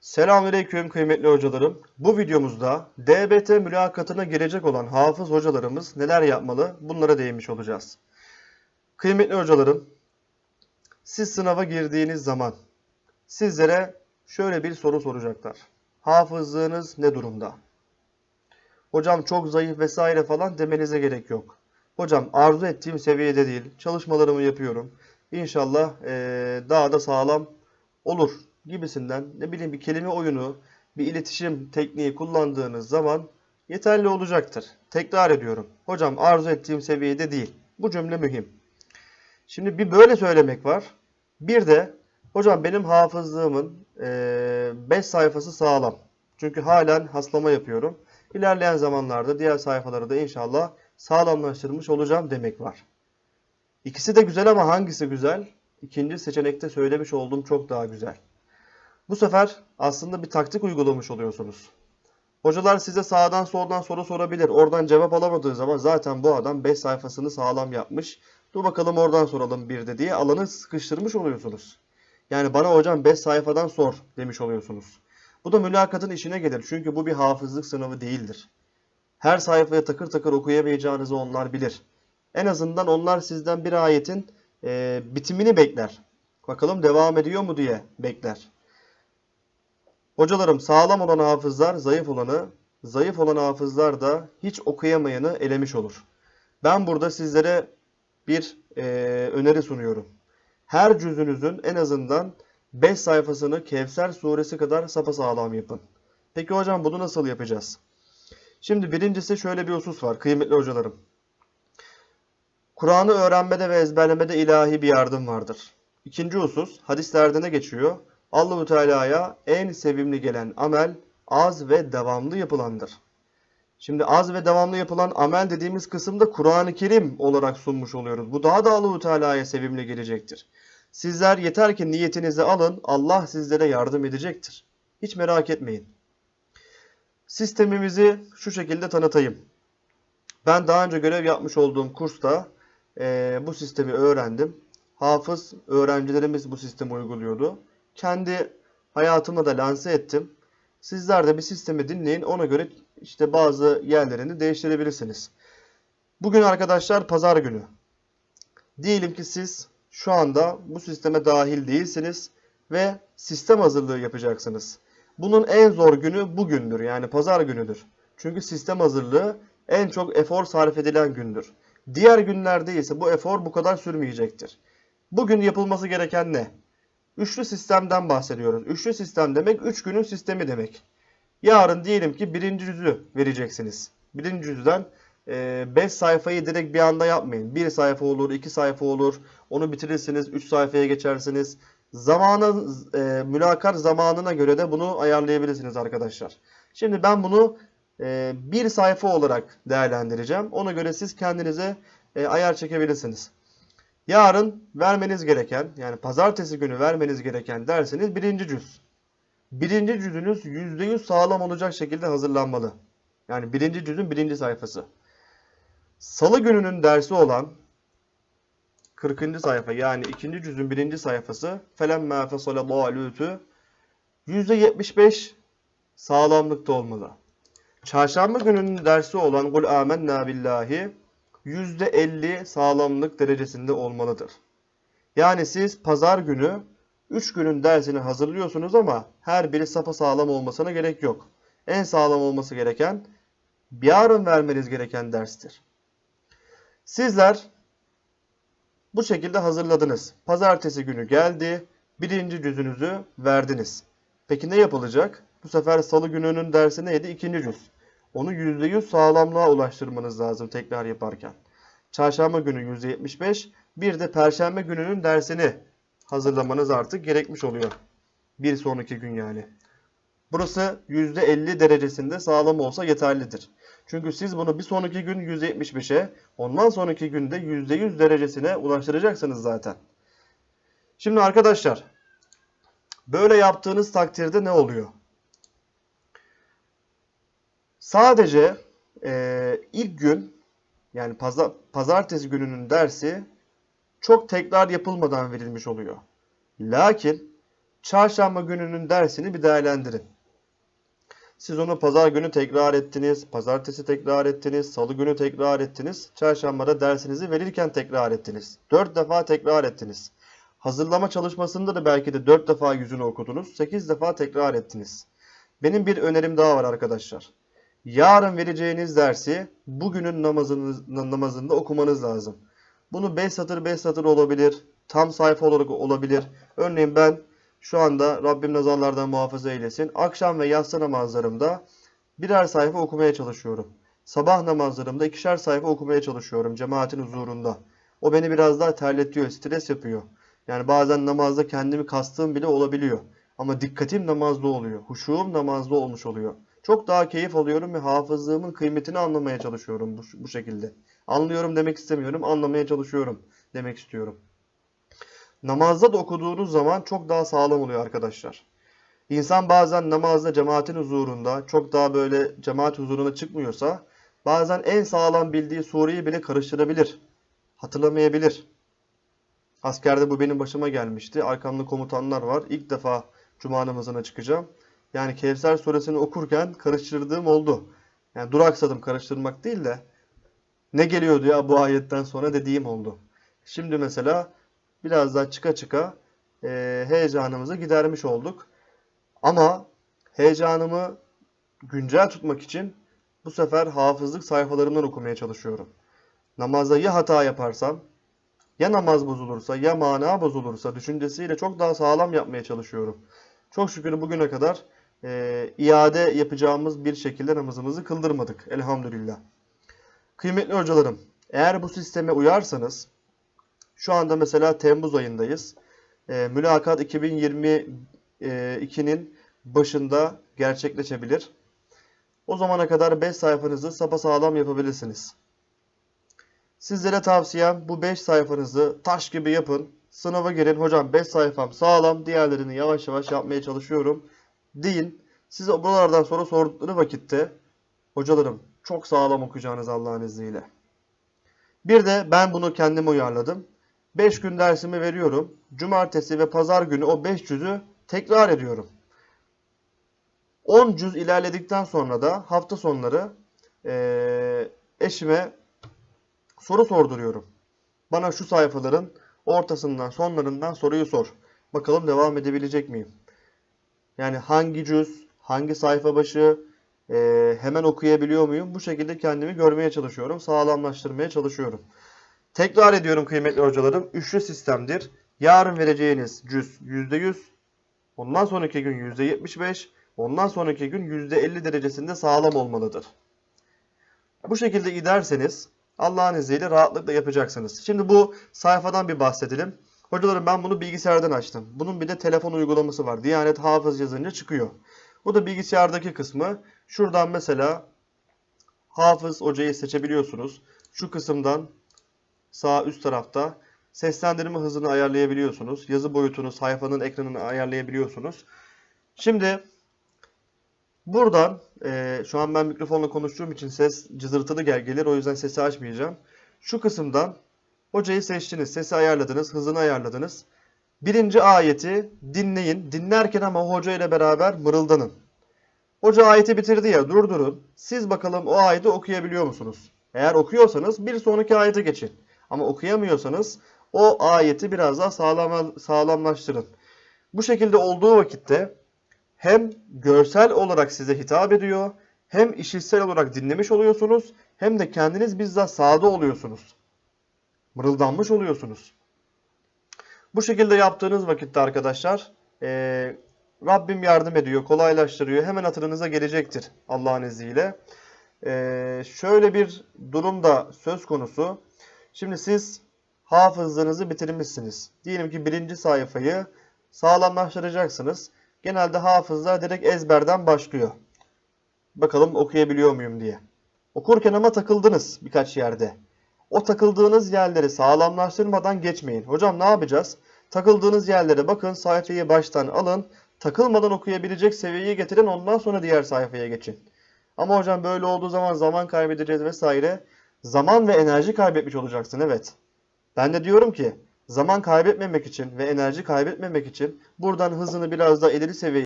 Selamünaleyküm kıymetli hocalarım. Bu videomuzda DBT mülakatına girecek olan hafız hocalarımız neler yapmalı bunlara değinmiş olacağız. Kıymetli hocalarım, siz sınava girdiğiniz zaman sizlere şöyle bir soru soracaklar. Hafızlığınız ne durumda? Hocam çok zayıf vesaire falan demenize gerek yok. Hocam arzu ettiğim seviyede değil, çalışmalarımı yapıyorum. İnşallah eee, daha da sağlam olur gibisinden ne bileyim bir kelime oyunu, bir iletişim tekniği kullandığınız zaman yeterli olacaktır. Tekrar ediyorum. Hocam arzu ettiğim seviyede değil. Bu cümle mühim. Şimdi bir böyle söylemek var. Bir de hocam benim hafızlığımın 5 sayfası sağlam. Çünkü halen haslama yapıyorum. İlerleyen zamanlarda diğer sayfaları da inşallah sağlamlaştırmış olacağım demek var. İkisi de güzel ama hangisi güzel? İkinci seçenekte söylemiş olduğum çok daha güzel. Bu sefer aslında bir taktik uygulamış oluyorsunuz. Hocalar size sağdan soldan soru sorabilir. Oradan cevap alamadığı zaman zaten bu adam 5 sayfasını sağlam yapmış. Dur bakalım oradan soralım bir de diye alanı sıkıştırmış oluyorsunuz. Yani bana hocam 5 sayfadan sor demiş oluyorsunuz. Bu da mülakatın işine gelir. Çünkü bu bir hafızlık sınavı değildir. Her sayfaya takır takır okuyamayacağınızı onlar bilir. En azından onlar sizden bir ayetin e, bitimini bekler. Bakalım devam ediyor mu diye bekler. Hocalarım sağlam olan hafızlar zayıf olanı, zayıf olan hafızlar da hiç okuyamayanı elemiş olur. Ben burada sizlere bir e, öneri sunuyorum. Her cüzünüzün en azından 5 sayfasını Kevser suresi kadar sapasağlam yapın. Peki hocam bunu nasıl yapacağız? Şimdi birincisi şöyle bir husus var kıymetli hocalarım. Kur'an'ı öğrenmede ve ezberlemede ilahi bir yardım vardır. İkinci husus hadislerde ne geçiyor? Allahu Teala'ya en sevimli gelen amel az ve devamlı yapılandır. Şimdi az ve devamlı yapılan amel dediğimiz kısımda Kur'an-ı Kerim olarak sunmuş oluyoruz. Bu daha da Allahu Teala'ya sevimli gelecektir. Sizler yeter ki niyetinizi alın, Allah sizlere yardım edecektir. Hiç merak etmeyin. Sistemimizi şu şekilde tanıtayım. Ben daha önce görev yapmış olduğum kursta eee, bu sistemi öğrendim. Hafız öğrencilerimiz bu sistemi uyguluyordu. Kendi hayatıma da lanse ettim. Sizler de bir sistemi dinleyin. Ona göre işte bazı yerlerini değiştirebilirsiniz. Bugün arkadaşlar pazar günü. Diyelim ki siz şu anda bu sisteme dahil değilsiniz ve sistem hazırlığı yapacaksınız. Bunun en zor günü bugündür yani pazar günüdür. Çünkü sistem hazırlığı en çok efor sarf edilen gündür. Diğer günlerde ise bu efor bu kadar sürmeyecektir. Bugün yapılması gereken ne? Üçlü sistemden bahsediyoruz. Üçlü sistem demek 3 günün sistemi demek. Yarın diyelim ki birinci yüzü vereceksiniz. Birinci yüzden 5 sayfayı direkt bir anda yapmayın. 1 sayfa olur, 2 sayfa olur. Onu bitirirsiniz, 3 sayfaya geçersiniz. Zamanı, e, mülakat zamanına göre de bunu ayarlayabilirsiniz arkadaşlar. Şimdi ben bunu e, bir sayfa olarak değerlendireceğim. Ona göre siz kendinize e, ayar çekebilirsiniz. Yarın vermeniz gereken yani pazartesi günü vermeniz gereken dersiniz birinci cüz. Birinci cüzünüz %100 sağlam olacak şekilde hazırlanmalı. Yani birinci cüzün birinci sayfası. Salı gününün dersi olan 40. sayfa yani ikinci cüzün birinci sayfası felemme fesale dalûtü %75 sağlamlıkta olmalı. Çarşamba gününün dersi olan kul amennâ billahi %50 sağlamlık derecesinde olmalıdır. Yani siz pazar günü 3 günün dersini hazırlıyorsunuz ama her biri sağlam olmasına gerek yok. En sağlam olması gereken yarın vermeniz gereken derstir. Sizler bu şekilde hazırladınız. Pazartesi günü geldi. Birinci cüzünüzü verdiniz. Peki ne yapılacak? Bu sefer salı gününün dersi neydi? İkinci cüz. Onu %100 sağlamlığa ulaştırmanız lazım tekrar yaparken. Çarşamba günü %75, bir de perşembe gününün dersini hazırlamanız artık gerekmiş oluyor. Bir sonraki gün yani. Burası %50 derecesinde sağlam olsa yeterlidir. Çünkü siz bunu bir sonraki gün %75'e, ondan sonraki günde %100 derecesine ulaştıracaksınız zaten. Şimdi arkadaşlar, böyle yaptığınız takdirde ne oluyor? Sadece e, ilk gün yani pazar, pazartesi gününün dersi çok tekrar yapılmadan verilmiş oluyor. Lakin çarşamba gününün dersini bir değerlendirin. Siz onu pazar günü tekrar ettiniz, pazartesi tekrar ettiniz, salı günü tekrar ettiniz, çarşambada dersinizi verirken tekrar ettiniz. 4 defa tekrar ettiniz. Hazırlama çalışmasında da belki de 4 defa yüzünü okudunuz, 8 defa tekrar ettiniz. Benim bir önerim daha var arkadaşlar. Yarın vereceğiniz dersi bugünün namazınız, namazında okumanız lazım. Bunu 5 satır 5 satır olabilir, tam sayfa olarak olabilir. Örneğin ben şu anda Rabbim nazarlardan muhafaza eylesin. Akşam ve yatsı namazlarımda birer sayfa okumaya çalışıyorum. Sabah namazlarımda ikişer sayfa okumaya çalışıyorum cemaatin huzurunda. O beni biraz daha terletiyor, stres yapıyor. Yani bazen namazda kendimi kastığım bile olabiliyor. Ama dikkatim namazda oluyor. Huşuğum namazda olmuş oluyor. Çok daha keyif alıyorum ve hafızlığımın kıymetini anlamaya çalışıyorum bu, bu şekilde. Anlıyorum demek istemiyorum, anlamaya çalışıyorum demek istiyorum. Namazda da okuduğunuz zaman çok daha sağlam oluyor arkadaşlar. İnsan bazen namazda cemaatin huzurunda çok daha böyle cemaat huzuruna çıkmıyorsa bazen en sağlam bildiği sureyi bile karıştırabilir. Hatırlamayabilir. Askerde bu benim başıma gelmişti. Arkamda komutanlar var. İlk defa cuma namazına çıkacağım. Yani Kevser suresini okurken karıştırdığım oldu. Yani duraksadım karıştırmak değil de ne geliyordu ya bu ayetten sonra dediğim oldu. Şimdi mesela biraz daha çıka çıka e, heyecanımızı gidermiş olduk. Ama heyecanımı güncel tutmak için bu sefer hafızlık sayfalarımdan okumaya çalışıyorum. Namazda ya hata yaparsam, ya namaz bozulursa, ya mana bozulursa düşüncesiyle çok daha sağlam yapmaya çalışıyorum. Çok şükür bugüne kadar e, iade yapacağımız bir şekilde namazımızı kıldırmadık. Elhamdülillah. Kıymetli hocalarım, eğer bu sisteme uyarsanız, şu anda mesela Temmuz ayındayız. E, mülakat 2022'nin başında gerçekleşebilir. O zamana kadar 5 sayfanızı sapasağlam yapabilirsiniz. Sizlere tavsiyem bu 5 sayfanızı taş gibi yapın. Sınava girin. Hocam 5 sayfam sağlam. Diğerlerini yavaş yavaş yapmaya çalışıyorum. Deyin. Size buralardan sonra sordukları vakitte hocalarım çok sağlam okuyacağınız Allah'ın izniyle. Bir de ben bunu kendim uyarladım. 5 gün dersimi veriyorum. Cumartesi ve pazar günü o 5 cüzü tekrar ediyorum. 10 cüz ilerledikten sonra da hafta sonları eee, eşime soru sorduruyorum. Bana şu sayfaların ortasından sonlarından soruyu sor. Bakalım devam edebilecek miyim? Yani hangi cüz, hangi sayfa başı eee, hemen okuyabiliyor muyum? Bu şekilde kendimi görmeye çalışıyorum, sağlamlaştırmaya çalışıyorum. Tekrar ediyorum kıymetli hocalarım. Üçlü sistemdir. Yarın vereceğiniz cüz %100, ondan sonraki gün %75, ondan sonraki gün %50 derecesinde sağlam olmalıdır. Bu şekilde giderseniz Allah'ın izniyle rahatlıkla yapacaksınız. Şimdi bu sayfadan bir bahsedelim. Hocalarım ben bunu bilgisayardan açtım. Bunun bir de telefon uygulaması var. Diyanet Hafız yazınca çıkıyor. Bu da bilgisayardaki kısmı. Şuradan mesela Hafız hocayı seçebiliyorsunuz. Şu kısımdan sağ üst tarafta seslendirme hızını ayarlayabiliyorsunuz. Yazı boyutunu, sayfanın ekranını ayarlayabiliyorsunuz. Şimdi buradan e, şu an ben mikrofonla konuştuğum için ses cızırtılı gel gelir. O yüzden sesi açmayacağım. Şu kısımdan hocayı seçtiniz, sesi ayarladınız, hızını ayarladınız. Birinci ayeti dinleyin. Dinlerken ama hoca ile beraber mırıldanın. Hoca ayeti bitirdi ya durdurun. Siz bakalım o ayeti okuyabiliyor musunuz? Eğer okuyorsanız bir sonraki ayete geçin. Ama okuyamıyorsanız o ayeti biraz daha sağlam, sağlamlaştırın. Bu şekilde olduğu vakitte hem görsel olarak size hitap ediyor, hem işitsel olarak dinlemiş oluyorsunuz, hem de kendiniz bizzat sahada oluyorsunuz. Mırıldanmış oluyorsunuz. Bu şekilde yaptığınız vakitte arkadaşlar eee, Rabbim yardım ediyor, kolaylaştırıyor. Hemen hatırınıza gelecektir Allah'ın izniyle. Eee, şöyle bir durum da söz konusu. Şimdi siz hafızlığınızı bitirmişsiniz. Diyelim ki birinci sayfayı sağlamlaştıracaksınız. Genelde hafızlar direkt ezberden başlıyor. Bakalım okuyabiliyor muyum diye. Okurken ama takıldınız birkaç yerde. O takıldığınız yerleri sağlamlaştırmadan geçmeyin. Hocam ne yapacağız? Takıldığınız yerlere bakın, sayfayı baştan alın. Takılmadan okuyabilecek seviyeye getirin, ondan sonra diğer sayfaya geçin. Ama hocam böyle olduğu zaman zaman kaybedeceğiz vesaire. Zaman ve enerji kaybetmiş olacaksın evet. Ben de diyorum ki zaman kaybetmemek için ve enerji kaybetmemek için buradan hızını biraz daha ileri seviyeye